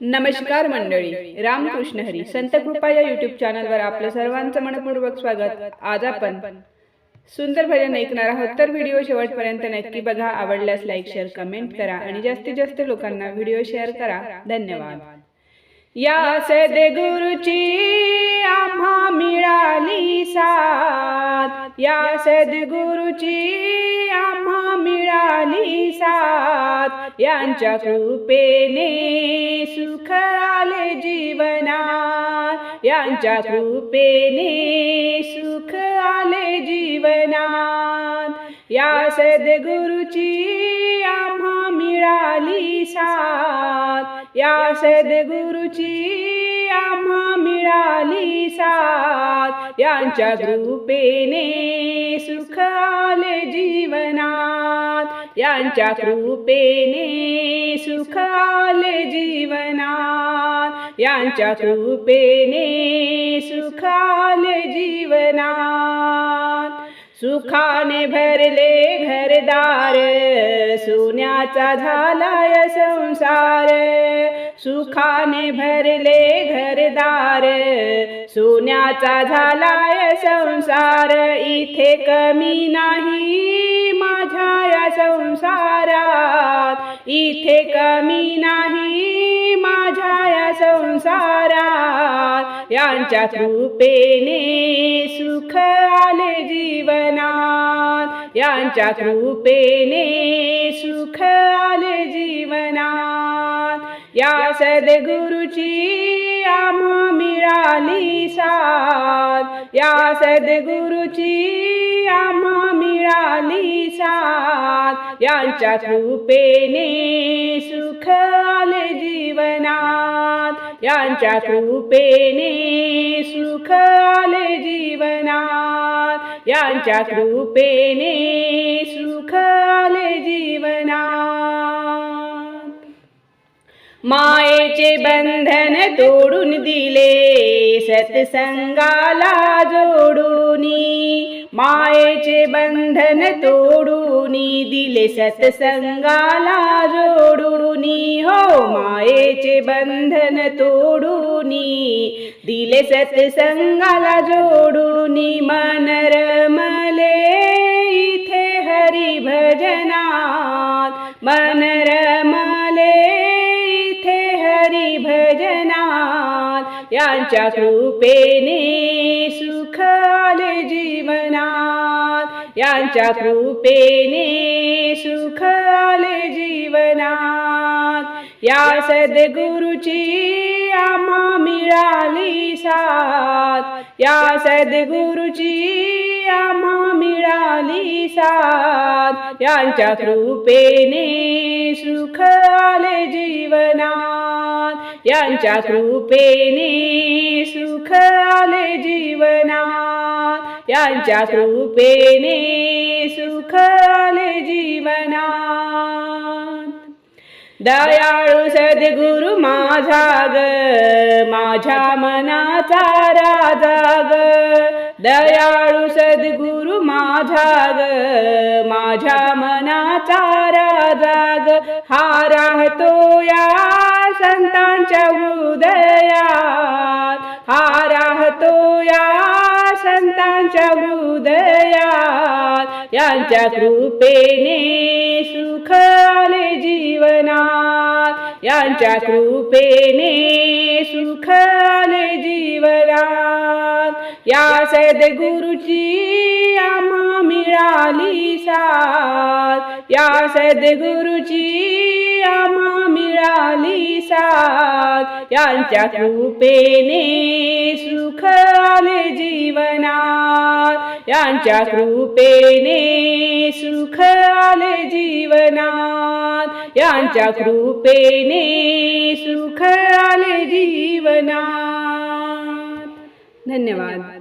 नमस्कार मंडळी. रामकृष्ण हरी. संत कृपा या युट्यूब चॅनलवर आपलं सर्वांचं मनपूर्वक स्वागत. आज आपण सुंदर भजन ऐकणार आहोत तर व्हिडिओ शेवटपर्यंत नक्की बघा आवडल्यास लाईक शेअर कमेंट करा आणि जास्तीत जास्त लोकांना व्हिडिओ शेअर करा. धन्यवाद. या सद्गुरुची आम्हा मिळाली साथ. या सद्गुरुची आम्हा असतात यांच्या कृपेने सुख आले जीवनात. यांच्या कृपेने सुख आले जीवनात. या सद्गुरुची आम्हा मिळाली साथ. या सद्गुरुची आम्हा मिळाली साथ. यांच्या कृपेने सुख आले जीवनात. यांच्या कृपेने सुख आले जीवनात. यांच्या कृपेने सुख आले जीवनात. सुखाने भरले घरदार सोन्याचा झालाय संसार. सुखाने भरले घरदार सोन्याचा झालाय संसार. इथे कमी नाही माझ्या या संसारात इथे कमी नाही या संसारात. यांच्या कृपेने सुख आले जीवनात. यांच्या कृपेने सुख आले जीवनात. या सद्गुरुची आम्हा मिळाली साथ. या सद्गुरुची आम्हा मिळाली साथ. यांच्या कृपेने सुख आले जीवनात. यांच्या कृपेने सुख आले जीवनात. यांच्या कृपेने सुख आले जीवनात. मायेचे बंधन तोडून दिले. सत्संगाला जोडूनी मायेचे बंधन तोडूनी दिले सत्संगाला जोडूनी हो मायेचे बंधन तोडूनी दिले सत्संगाला जोडूनी मन यांच्या कृपेने सुख आले जीवनात. यांच्या कृपेने सुख आले जीवनात. या सद्गुरुची आम्हा मिळाली साथ. या सद्गुरुची आम्हा मिळाली साथ. यांच्या कृपेने सुख आले जीवनात. यांच्या कृपेने सुख आले जीवनात. यांच्या कृपेने सुख आले जीवनात. दयाळू सद्गुरु माझा ग माझ्या मनाचा राजा ग. दयाळू सद्गुरु माझा ग माझ्या मनाचा राजा ग. हा राहतो या संतांच्या हृदयात हा राहतो या संतांच्या हृदयात. यांच्या कृपेने सुख आले जीवनात. यांच्या कृपेने सुख आले जीवनात. या सद्गुरुची आम्हा मिळाली साथ. या सद्गुरुची आम्हा मिळाली साथ. यांच्या कृपेने सुख आले जीवनात. यांच्या कृपेने सुख आले जीवनात. यांच्या कृपेने सुख आले जीवनात. धन्यवाद.